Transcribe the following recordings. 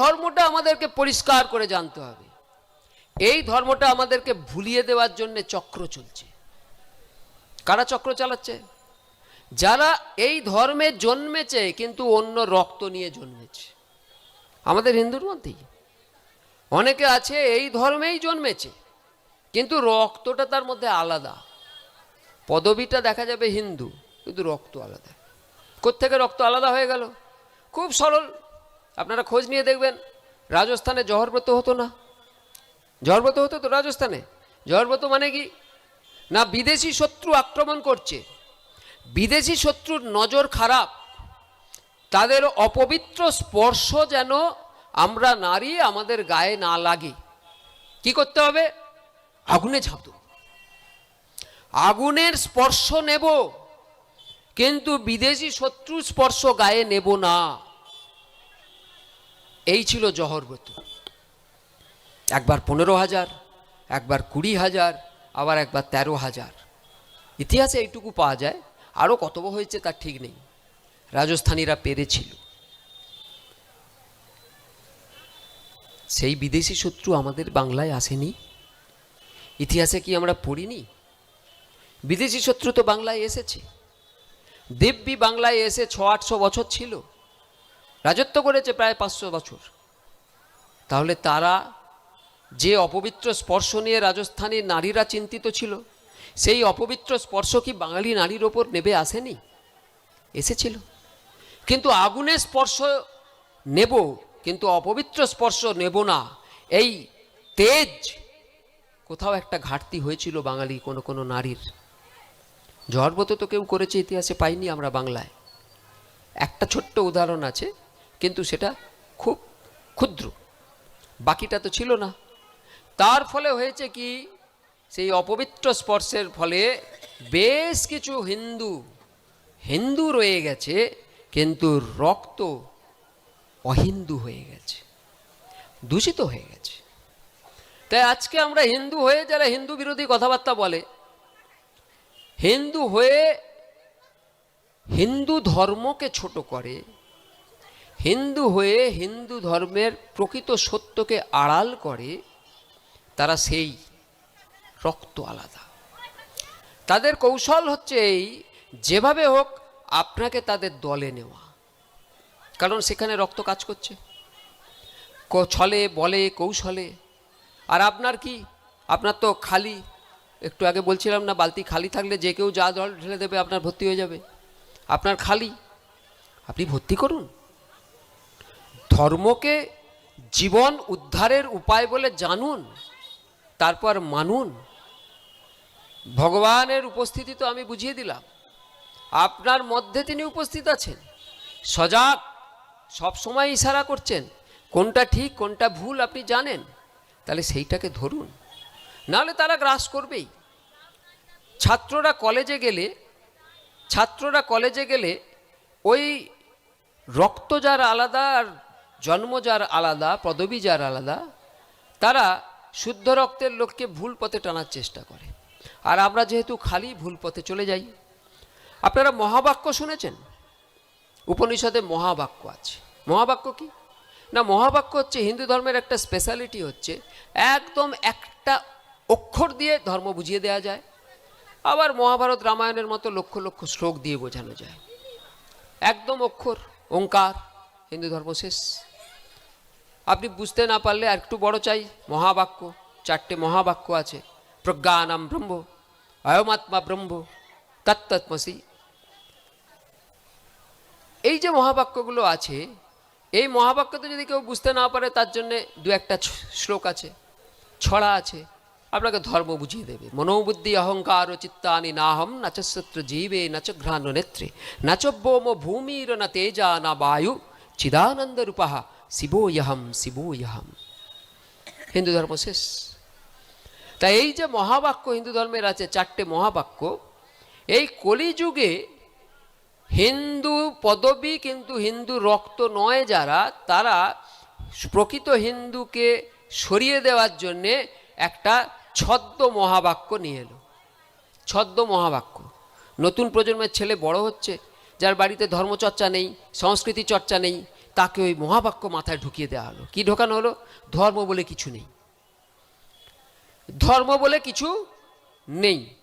ধর্মটা আমাদেরকে পরিষ্কার করে জানতে হবে। এই ধর্মটা আমাদেরকে ভুলিয়ে দেওয়ার জন্য চক্র চলছে। কারা চক্র চালাচ্ছে? যারা এই ধর্মে জন্মেছে, কিন্তু অন্য রক্ত নিয়ে জন্মেছে। আমাদের হিন্দুর মধ্যেই। অনেকে আছে, এই ধর্মেই জন্মেছে, কিন্তু রক্তটা তার মধ্যে আলাদা। পদবিটা দেখা যাবে হিন্দু, কিন্তু রক্ত আলাদা। কোত্থেকে রক্ত আলাদা হয়ে গেল? খুব সরল। আপনারা খোঁজ নিয়ে দেখবেন, রাজস্থানে জহরব্রত হতো না। জহরব্রত হতো তো রাজস্থানে? জহরব্রত মানে কি? না, বিদেশি শত্রু আক্রমণ করছে। বিদেশি শত্রুর নজর খারাপ। তাদের অপবিত্র স্পর্শ যেন আমরা নারী আমাদের গায়ে না লাগে। কি করতে হবে? আগুনে ঝাঁপ দেব। আগুনের স্পর্শ নেব, কিন্তু বিদেশি শত্রু স্পর্শ গায়ে নেব না। এই ছিল জহরব্রত একবার পনেরো হাজার, একবার কুড়ি হাজার, আবার একবার তেরো হাজার। ইতিহাসে এইটুকু পাওয়া যায় আরও কত হয়েছে তার ঠিক নেই। রাজস্থানীরা পেরেছিল। সেই বিদেশি শত্রু আমাদের বাংলায় আসেনি। ইতিহাসে কি আমরা পড়িনি? বিদেশি শত্রু তো বাংলায় এসেছে। দিব্যি বাংলায় এসে ছ আটশো বছর ছিল। রাজত্ব করেছে প্রায় পাঁচশো বছর। তাহলে তারা যে অপবিত্র স্পর্শ নিয়ে রাজস্থানের নারীরা চিন্তিত ছিল, সেই অপবিত্র স্পর্শ কি বাঙালি নারীর ওপর নেবে আসেনি? এসেছিল। কিন্তু আগুনের স্পর্শ নেব, কিন্তু অপবিত্র স্পর্শ নেব না। এই তেজ কোথাও একটা ঘাটতি হয়েছিল বাঙালি কোনো কোনো নারীর। জড়ব্রত তো কেউ করেছে, ইতিহাসে পাইনি আমরা বাংলায়। একটা ছোট্ট উদাহরণ আছে কিন্তু সেটা খুব ক্ষুদ্র। বাকিটা তো ছিল না। তার ফলে হয়েছে কি, সেই অপবিত্র স্পর্শের ফলে বেশ কিছু হিন্দু হিন্দু রয়ে গেছে, কিন্তু রক্ত অহিন্দু হয়ে গেছে, দূষিত হয়ে গেছে। তাই আজকে আমরা হিন্দু হয়ে যারা হিন্দু বিরোধী কথাবার্তা বলে, হিন্দু হয়ে হিন্দু ধর্মকে ছোট করে হিন্দু হয়ে হিন্দু ধর্মের প্রকৃত সত্যকে আড়াল করে, তারা সেই রক্ত আলাদা। তাদের কৌশল হচ্ছে এই, যেভাবে হোক আপনাকে তাদের দলে নেওয়া। কারণ সেখানে রক্ত কাজ করছে। ছলে, বলে, কৌশলে। আর আপনার কি? আপনার তো খালি, একটু আগে বলছিলাম না, বালতি খালি থাকলে যে কেউ যা জল ঢেলে দেবে আপনার ভর্তি হয়ে যাবে। আপনার খালি। আপনি ভর্তি করুন। ধর্মকে জীবন উদ্ধারের উপায় বলে জানুন, তারপর মানুন। ভগবানের উপস্থিতি তো আমি বুঝিয়ে দিলাম। আপনার মধ্যে তিনি উপস্থিত আছেন। সজাগ, সব সময় ইশারা করছেন, কোনটা ঠিক, কোনটা ভুল আপনি জানেন, তাহলে সেইটাকে ধরুন। নাহলে তারা গ্রাস করবেই। ছাত্ররা কলেজে গেলে, ছাত্ররা কলেজে গেলে ওই রক্ত যার আলাদা আর জন্ম যার আলাদা, পদবী যার আলাদা, তারা শুদ্ধ রক্তের লোককে ভুল পথে টানার চেষ্টা করে। আর আমরা যেহেতু খালি ভুল পথে চলে যাই, আপনারা মহাবাক্য শুনেছেন? উপনিষদে মহাবাক্য আছে। মহাবাক্য কি? না, মহাবাক্য হচ্ছে হিন্দু ধর্মের একটা স্পেশালিটি হচ্ছে, একদম একটা অক্ষর দিয়ে ধর্ম বুঝিয়ে দেওয়া যায়, আবার মহাভারত রামায়ণের মতো লক্ষ লক্ষ শ্লোক দিয়ে বোঝানো যায়। একদম অক্ষর, ওঙ্কার, হিন্দু ধর্ম শেষ। আপনি বুঝতে না পারলে আর একটু বড় চাই। মহাবাক্য, চারটে মহাবাক্য আছে। প্রজ্ঞানাম ব্রহ্ম অয়মাত্মা ব্রহ্ম তত্তৎমসি এই যে মহাবাক্যগুলো আছে, এই মহাবাক্যতে যদি কেউ বুঝতে না পারে, তার জন্যে দু একটা শ্লোক আছে। ছড়া আছে। আপনাকে ধর্ম বুঝিয়ে দেবে। মনোবুদ্ধি অহংকার চিত্তানি নাহম নাচ সত্র জীবে নাচ ঘ্রাণ নেত্রে। নাচ বোম ভূমির, না তেজা, না বায়ু, চিদানন্দ রূপাহা। শিবোয়হম শিবোয়হম। হিন্দু ধর্ম শেষ। তাই এই যে মহাবাক্য হিন্দু ধর্মের আছে, চারটে মহাবাক্য, এই কলিযুগে হিন্দু পদবী কিন্তু হিন্দু রক্ত নয় যারা, তারা প্রকৃত হিন্দুকে সরিয়ে দেওয়ার জন্যে একটা ছদ্ম মহাবাক্য নিয়ে এলো। ছদ্ম মহাবাক্য। নতুন প্রজন্মের ছেলে বড় হচ্ছে, যার বাড়িতে ধর্মচর্চা নেই, সংস্কৃতি চর্চা নেই তাকে ওই মহাবাক্য মাথায় ঢুকিয়ে দেওয়া হলো। কি ঢোকানো হলো? ধর্ম বলে কিছু নেই। ধর্ম বলে কিছু নেই।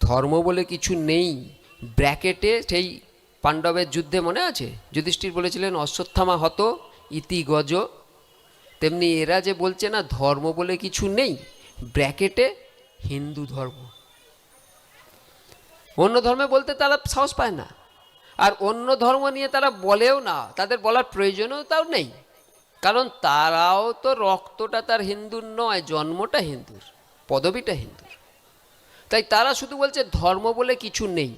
ধর্ম বলে কিছু নেই। ব্র্যাকেটে সেই পাণ্ডবের যুদ্ধে মনে আছে? যুধিষ্ঠির বলেছিলেন, অশ্বত্থামা হত, ইতি গজ। তেমনি এরা যে বলছে না, ধর্ম বলে কিছু নেই। ব্র্যাকেটে হিন্দু ধর্ম। অন্য ধর্মে বলতে তারা সাহস পায় না। আর অন্য ধর্ম নিয়ে তারা বলেও না, তাদের বলার প্রয়োজনও তাও নেই। কারণ তারাও তো রক্তটা তার হিন্দুর নয়, জন্মটা হিন্দুর, পদবিটা হিন্দুর। তাই তারা শুধু বলছে ধর্ম বলে কিছু নেই।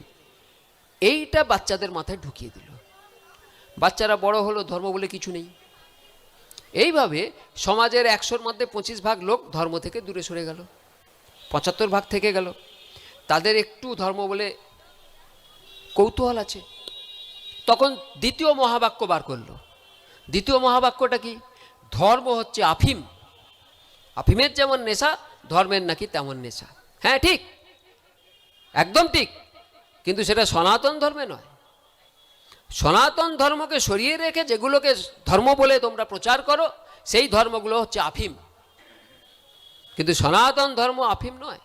এইটা বাচ্চাদের মাথায় ঢুকিয়ে দিল। বাচ্চারা বড় হলো, ধর্ম বলে কিছু নেই। এইভাবে সমাজের একশোর মধ্যে পঁচিশ ভাগ লোক ধর্ম থেকে দূরে সরে গেল, পঁচাত্তর ভাগ থেকে গেল। তাদের একটু ধর্ম বলে কৌতূহল আছে। তখন দ্বিতীয় মহাবাক্য বার করল। দ্বিতীয় মহাবাক্যটা কি? ধর্ম হচ্ছে আফিম। আফিমের যেমন নেশা, ধর্মের নাকি তেমন নেশা। হ্যাঁ ঠিক। একদম ঠিক। কিন্তু সেটা সনাতন ধর্মে নয়। সনাতন ধর্মকে সরিয়ে রেখে যেগুলোকে ধর্ম বলে তোমরা প্রচার করো, সেই ধর্মগুলো হচ্ছে আফিম। কিন্তু সনাতন ধর্ম আফিম নয়।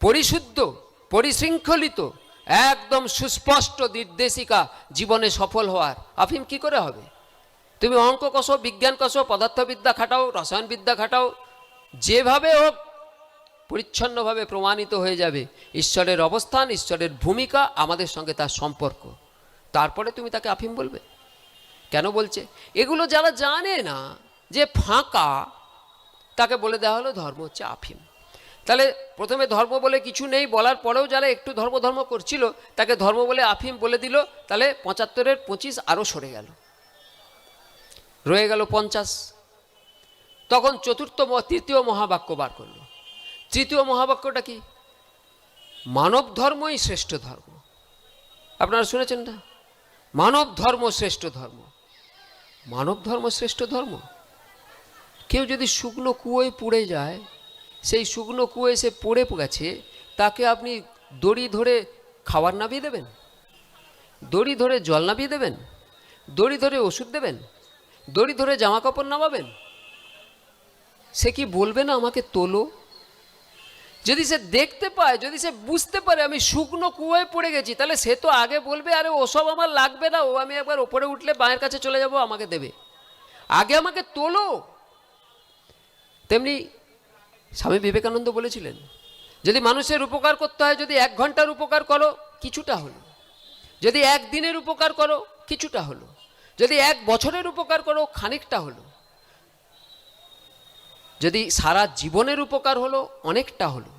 পরিশুদ্ধ, পরিশৃঙ্খলিত একদম সুস্পষ্ট নির্দেশিকা জীবনে সফল হওয়ার। আফিম কি করে হবে? তুমি অঙ্ক কষো, বিজ্ঞান কষো, পদার্থবিদ্যা খাটাও, রসায়নবিদ্যা খাটাও, যেভাবে হোক পরিচ্ছন্নভাবে প্রমাণিত হয়ে যাবে। ঈশ্বরের অবস্থান, ঈশ্বরের ভূমিকা, আমাদের সঙ্গে তার সম্পর্ক। তারপরে তুমি তাকে আফিম বলবে। কেন বলছে? এগুলো যারা জানে না যে ফাঁকা, তাকে বলে দেওয়া হলো ধর্ম হচ্ছে আফিম। তাহলে প্রথমে ধর্ম বলে কিছু নেই, বলার পরেও যারা একটু ধর্ম ধর্ম করছিল, তাকে ধর্ম বলে আফিম বলে দিল, তাহলে পঁচাত্তরের পঁচিশ আরও সরে গেল। রয়ে গেল পঞ্চাশ। তখন চতুর্থ তৃতীয় মহাবাক্য বার করল। তৃতীয় মহাবাক্যটা কি? মানব ধর্মই শ্রেষ্ঠ ধর্ম। আপনারা শুনেছেন না? মানব ধর্ম শ্রেষ্ঠ ধর্ম। মানব ধর্ম শ্রেষ্ঠ ধর্ম? কেউ যদি শুকনো কুয়োয় পুড়ে যায় সেই শুকনো কুয়োয় সে পড়ে গেছে, তাকে আপনি দড়ি ধরে খাবার নামিয়ে দেবেন? দড়ি ধরে জল নামিয়ে দেবেন? দড়ি ধরে ওষুধ দেবেন? দড়ি ধরে জামা কাপড় নামাবেন? সে কি বলবে না আমাকে তোলো? যদি সে দেখতে পায়, যদি সে বুঝতে পারে আমি শুকনো কুয়োয় পড়ে গেছি, তাহলে সে তো আগে বলবে, আরে ওসব আমার লাগবে না, ও আমি একবার ওপরে উঠলে বাঁয়ের কাছে চলে যাব, আমাকে দেবে। আগে আমাকে তোলো। তেমনি স্বামী বিবেকানন্দ বলেছিলেন, যদি মানুষের উপকার করতে হয়, যদি এক ঘণ্টার উপকার করো, কিছুটা হলো। যদি এক দিনের উপকার করো, কিছুটা হলো। যদি এক বছরের উপকার করো, খানিকটা হলো। যদি সারা জীবনের উপকার হলো, অনেকটা হলো।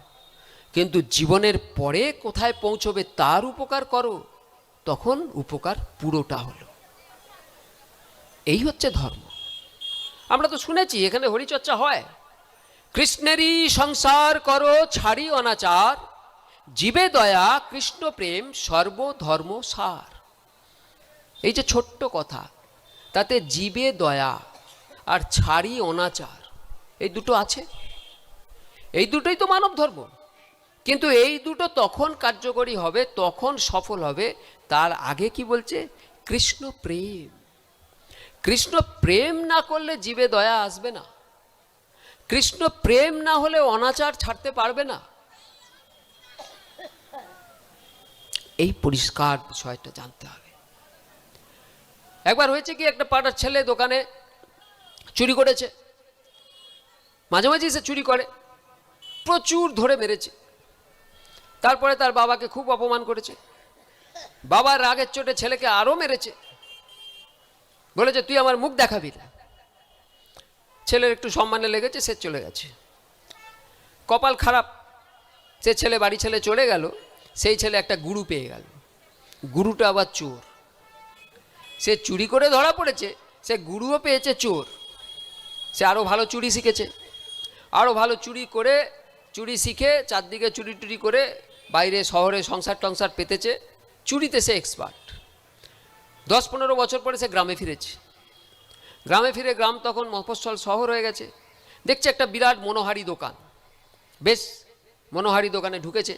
কিন্তু জীবনের পরে কোথায় পৌঁছবে, তার উপকার করো, তখন উপকার পুরোটা হলো। এই হচ্ছে ধর্ম। আমরা তো শুনেছি, এখানে হরিচর্চা হয়। কৃষ্ণেরই সংসার করো, ছাড়ি অনাচার। জীবে দয়া, কৃষ্ণ প্রেম সর্বধর্ম সার। এই যে ছোট্ট কথা, তাতে জীবে দয়া আর ছাড়ি অনাচার, এই দুটো আছে। এই দুটোই তো মানব ধর্ম। কিন্তু এই দুটো তখন কার্যকরী হবে, তখন সফল হবে, তার আগে কি বলছে? কৃষ্ণ প্রেম। কৃষ্ণ প্রেম না করলে জীবে দয়া আসবে না। কৃষ্ণ প্রেম না হলে অনাচার ছাড়তে পারবে না। এই পরিষ্কার বিষয়টা জানতে হবে। একবার হয়েছে কি, একটা পাড়ার ছেলে দোকানে চুরি করেছে। মাঝে মাঝে সে চুরি করে, প্রচুর ধরে মেরেছে। তারপরে তার বাবাকে খুব অপমান করেছে। বাবার রাগের চোটে ছেলেকে আরও মেরেছে। বলেছে, তুই আমার মুখ দেখাবি না। ছেলের একটু সম্মানে লেগেছে, সে চলে গেছে। কপাল খারাপ, সে ছেলে বাড়ি ছেলে চলে গেল, সেই ছেলে একটা গুরু পেয়ে গেল। গুরুটা আবার চোর। সে চুরি করে ধরা পড়েছে, সে গুরুও পেয়েছে চোর। সে আরও ভালো চুরি শিখেছে। আরও ভালো চুরি করে, চুরি শিখে, চারদিকে চুরি টুরি করে বাইরে শহরে সংসার টংসার পেতেছে। চুরিতে সে এক্সপার্ট দশ পনেরো বছর পরে সে গ্রামে ফিরেছে। গ্রামে ফিরে গ্রাম তখন মফস্বল শহর হয়ে গেছে। দেখছে একটা বিরাট মনোহারি দোকান। বেশ, মনোহারি দোকানে ঢুকেছে।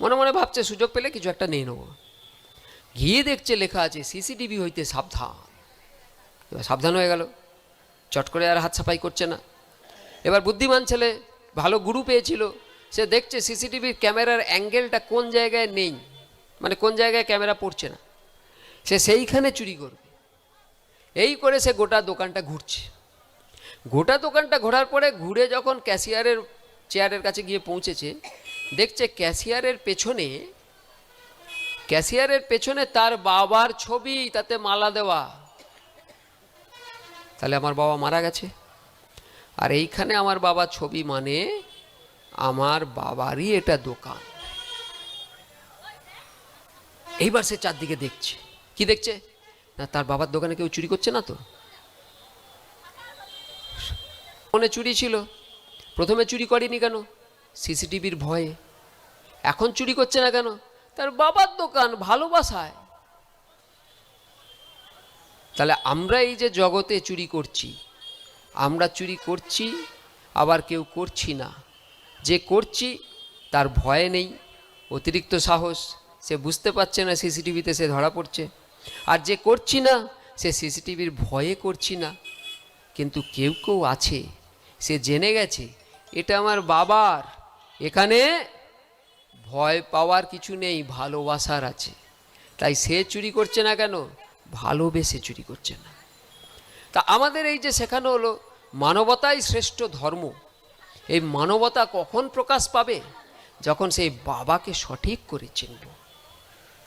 মনে মনে ভাবছে, সুযোগ পেলে কিছু একটা নিয়ে নেব। গিয়ে দেখছে লেখা আছে, সিসিটিভি হইতে সাবধান। এবার সাবধান হয়ে গেল। চট করে আর হাত সাফাই করছে না। এবার বুদ্ধিমান ছেলে ভালো গুরু পেয়েছিল। সে দেখছে সিসিটিভির ক্যামেরার অ্যাঙ্গেলটা কোন জায়গায় নেই। মানে কোন জায়গায় ক্যামেরা পড়ছে না। সে সেইখানে চুরি করবে। এই করে সে গোটা দোকানটা ঘুরছে। গোটা দোকানটা ঘোরার পরে ঘুরে যখন ক্যাশিয়ারের চেয়ারের কাছে গিয়ে পৌঁছেছে, দেখছে ক্যাশিয়ারের পেছনে ক্যাশিয়ারের পেছনে তার বাবার ছবি, তাতে মালা দেওয়া। তাহলে আমার বাবা মারা গেছে। আর এইখানে আমার বাবা ছবি মানে আমার বাবারই এটা দোকান। এইবার সে চারদিকে দেখছে। কি দেখছে? না তার বাবার দোকানে কেউ চুরি করছে না তো? ফোনে চুরি ছিল। প্রথমে চুরি করেনি কেন? সিসিটিভির ভয়ে। এখন চুরি করছে না কেন? তার বাবার দোকান ভালোবাসায়। তাহলে আমরা এই যে জগতে চুরি করছি, আমরা চুরি করছি, আবার কেউ করছি না। যে করছি, তার ভয় নেই। অতিরিক্ত সাহস, সে বুঝতে পারছে না সিসিটিভিতে সে ধরা পড়ছে। আর যে করছি না, সে সিসিটিভির ভয়ে করছি না। কিন্তু কেউ কেউ আছে, সে জেনে গেছে, এটা আমার বাবার। এখানে ভয় পাওয়ার কিছু নেই, ভালোবাসার আছে। তাই সে চুরি করছে না কেন? ভালোবেসে চুরি করছে না। তা আমাদের এই যে শেখানো হলো, মানবতাই শ্রেষ্ঠ ধর্ম। এই মানবতা কখন প্রকাশ পাবে? যখন সেই বাবাকে সঠিক করে চিনব।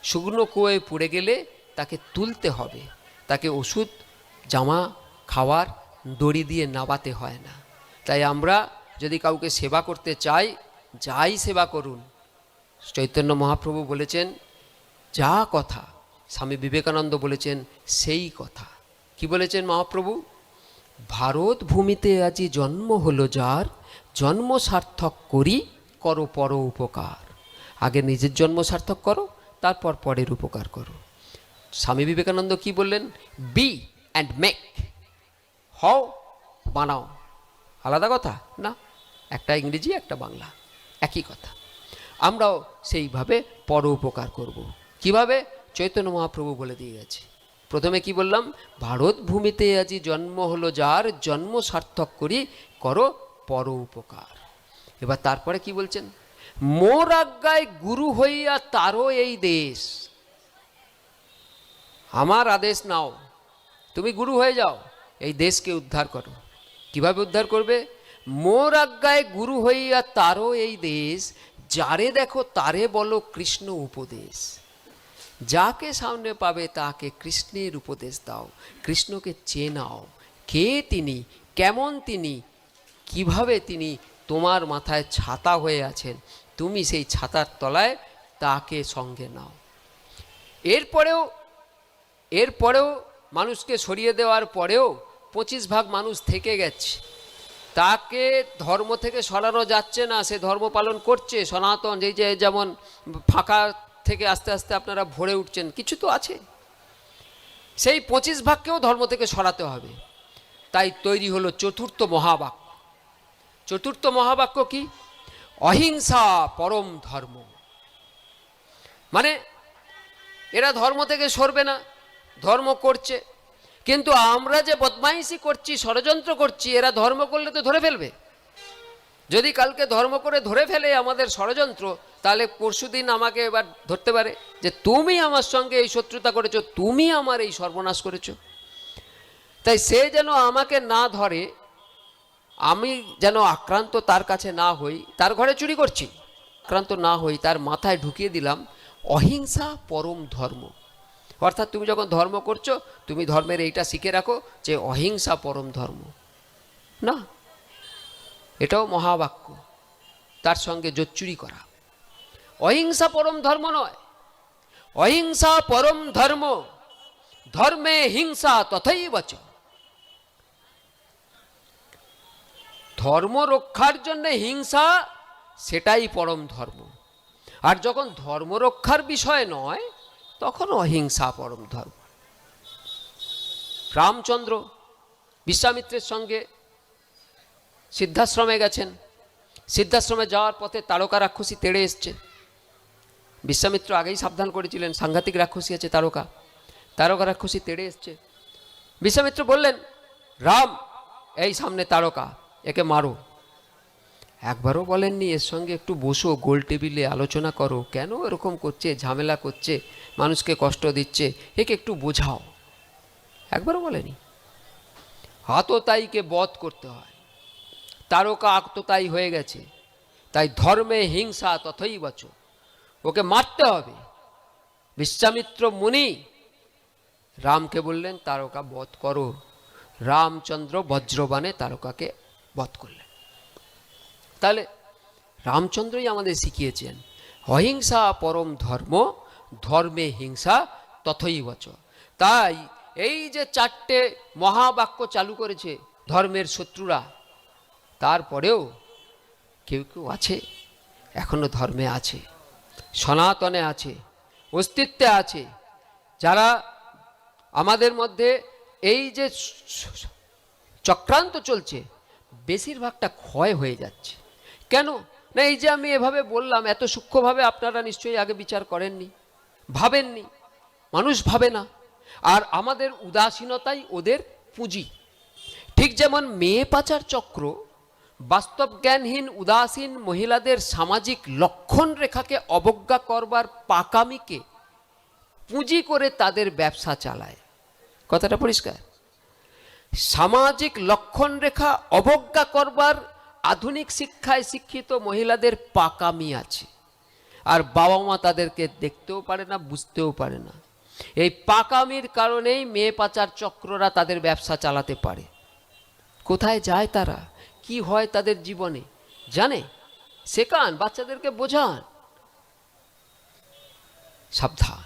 শুকনো কুয়োয় পড়ে গেলে তাকে তুলতে হবে। তাকে ওষুধ, জামা, খাওয়ার দড়ি দিয়ে নাবাতে হয় না। তাই আমরা যদি কাউকে সেবা করতে চাই, যাই সেবা করুন। চৈতন্য মহাপ্রভু বলেছেন, যা কথা। স্বামী বিবেকানন্দ বলেছেন, সেই কথা। কি বলেছেন মহাপ্রভু? ভারত ভূমিতে আজি জন্ম হলো যার, জন্ম সার্থক করি, করো পর উপকার। আগে নিজের জন্ম সার্থক করো, তারপর পরের উপকার করো। স্বামী বিবেকানন্দ কি বললেন? বি অ্যান্ড মেক হও, বানাও। আলাদা কথা? না, একটা ইংরেজি, একটা বাংলা। একই কথা। আমরাও সেইভাবে পর উপকার করব। কীভাবে? চৈতন্য মহাপ্রভু বলে দিয়ে গেছে। প্রথমে কি বললাম? ভারত ভূমিতে আজি জন্ম হলো যার, জন্ম সার্থক করি করো পর উপকার। এবার তারপরে কি বলছেন? মোর আজ্ঞায় গুরু হইয়া তারও এই দেশ। আমার আদেশ নাও। তুমি গুরু হয়ে যাও। এই দেশকে উদ্ধার করো। কীভাবে উদ্ধার করবে? মোর আজ্ঞায় গুরু হইয়া তারও এই দেশ, যারে দেখো তারে বলো কৃষ্ণ উপদেশ। যাকে সামনে পাবে তাকে কৃষ্ণের উপদেশ দাও। কৃষ্ণকে চেনাও, কে তিনি, কেমন তিনি, কীভাবে তিনি তোমার মাথায় ছাতা হয়ে আছেন, তুমি সেই ছাতার তলায় তাকে সঙ্গে নাও। এরপরেও এরপরেও মানুষকে সরিয়ে দেওয়ার পরেও পঁচিশ ভাগ মানুষ থেকে গেছে। তাকে ধর্ম থেকে সরানো যাচ্ছে না, সে ধর্ম পালন করছে, সনাতন, এই যে যেমন ফাঁকা থেকে আস্তে আস্তে আপনারা ভরে উঠছেন, কিছু তো আছে। সেই পঁচিশ ভাগকেও ধর্ম থেকে সরাতে হবে। তাই তৈরি হলো চতুর্থ মহাবাক্য। চতুর্থ মহাবাক্য কি? অহিংসা পরম ধর্ম। মানে এরা ধর্ম থেকে সরবে না ধর্ম করছে। কিন্তু আমরা যে বদমাইশি করছি, ষড়যন্ত্র করছি, এরা ধর্ম করলে তো ধরে ফেলবে। যদি কালকে ধর্ম করে ধরে ফেলে আমাদের ষড়যন্ত্র, তাহলে পরশুদিন আমাকে এবার ধরতে পারে যে, তুমি আমার সঙ্গে এই শত্রুতা করেছ, তুমি আমার এই সর্বনাশ করেছ। তাই সে যেন আমাকে না ধরে, আমি যেন আক্রান্ত তার কাছে না হই, তার ঘরে চুরি করছি, আক্রান্ত না হই, তার মাথায় ঢুকিয়ে দিলাম, অহিংসা পরম ধর্ম। অর্থাৎ তুমি যখন ধর্ম করছ, তুমি ধর্মের এইটা শিখে রাখো যে অহিংসা পরম ধর্ম। না, এটাও মহাবাক্য। তার সঙ্গে জোচ্চুরি করা। অহিংসা পরম ধর্ম নয়। অহিংসা পরম ধর্ম। ধর্মে হিংসা তথই বচ ধর্ম রক্ষার জন্য হিংসা, সেটাই পরম ধর্ম। আর যখন ধর্ম রক্ষার বিষয় নয় তখন অহিংসা পরম ধর্ম। রামচন্দ্র বিশ্বামিত্রের সঙ্গে সিদ্ধাশ্রমে গেছেন। সিদ্ধাশ্রমে যাওয়ার পথে তারকা রাক্ষসী তেড়ে এসছে। বিশ্বামিত্র আগেই সাবধান করেছিলেন, সাংঘাতিক রাক্ষসী আছে তারকা। তারকা রাক্ষসী তেড়ে এসছে। বিশ্বামিত্র বললেন, রাম, এই সামনে তারকা, একে মারো। একবারও বলেননি, এর সঙ্গে একটু বসো, গোল টেবিলে আলোচনা করো। কেন এরকম করছে, ঝামেলা করছে, মানুষকে কষ্ট দিচ্ছে, একে একটু বোঝাও। একবারও বলেনি। আততায়ীকে বধ করতে হয়, তারকা আত্মতায়ী হয়ে গেছে, তাই ধর্মে হিংসা তথই বচ, ওকে মারতে হবে। বিশ্বামিত্র মুনি, রামকে বললেন, তারকা বধ করো। রামচন্দ্র বজ্রবাণে তারকাকে বধ করলেন। তাহলে রামচন্দ্রই আমাদের শিখিয়েছেন, অহিংসা পরম ধর্ম, ধর্মে হিংসা তথই বচ তাই এই যে চারটে মহাবাক্য চালু করেছে ধর্মের শত্রুরা, তারপরেও কেউ কেউ আছে, এখনও ধর্মে আছে, সনাতনে আছে, অস্তিত্বে আছে, যারা আমাদের মধ্যে এই যে চক্রান্ত চলছে, বেশিরভাগটা ক্ষয় হয়ে যাচ্ছে। কেন? না, এই যে আমি এভাবে বললাম, এত সূক্ষ্মভাবে আপনারা নিশ্চয়ই আগে বিচার করেননি। ভাবেননি। মানুষ ভাবে না। আর আমাদের উদাসীনতাই ওদের পুঁজি। ঠিক যেমন মেয়ে পাচার চক্র বাস্তব জ্ঞানহীন, উদাসীন মহিলাদের সামাজিক লক্ষণ রেখাকে অবজ্ঞা করবার পাকামিকে পুঁজি করে তাদের ব্যবসা চালায়। কথাটা পরিষ্কার? সামাজিক লক্ষণ রেখা অবজ্ঞা করবার আধুনিক শিক্ষায় শিক্ষিত মহিলাদের পাকামি আছে। আর বাবা মা তাদেরকে দেখতেও পারে না, বুঝতেও পারে না। এই পাকামির কারণেই মেয়ে পাচার চক্ররা তাদের ব্যবসা চালাতে পারে। কোথায় যায় তারা? কি হয় তাদের জীবনে? জানে? শেখান, বাচ্চাদেরকে বোঝান। সাবধান।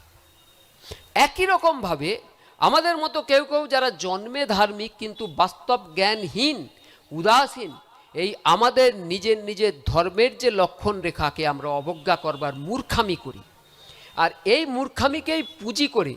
একই রকমভাবে আমাদের মতো কেউ কেউ যারা জন্মে ধার্মিক কিন্তু বাস্তব জ্ঞানহীন, উদাসীন এই আমাদের নিজের নিজের ধর্মের যে লক্ষণ রেখাকে আমরা অবজ্ঞা করবার মূর্খামি করি। আর এই মূর্খামিকেই পুঁজি করে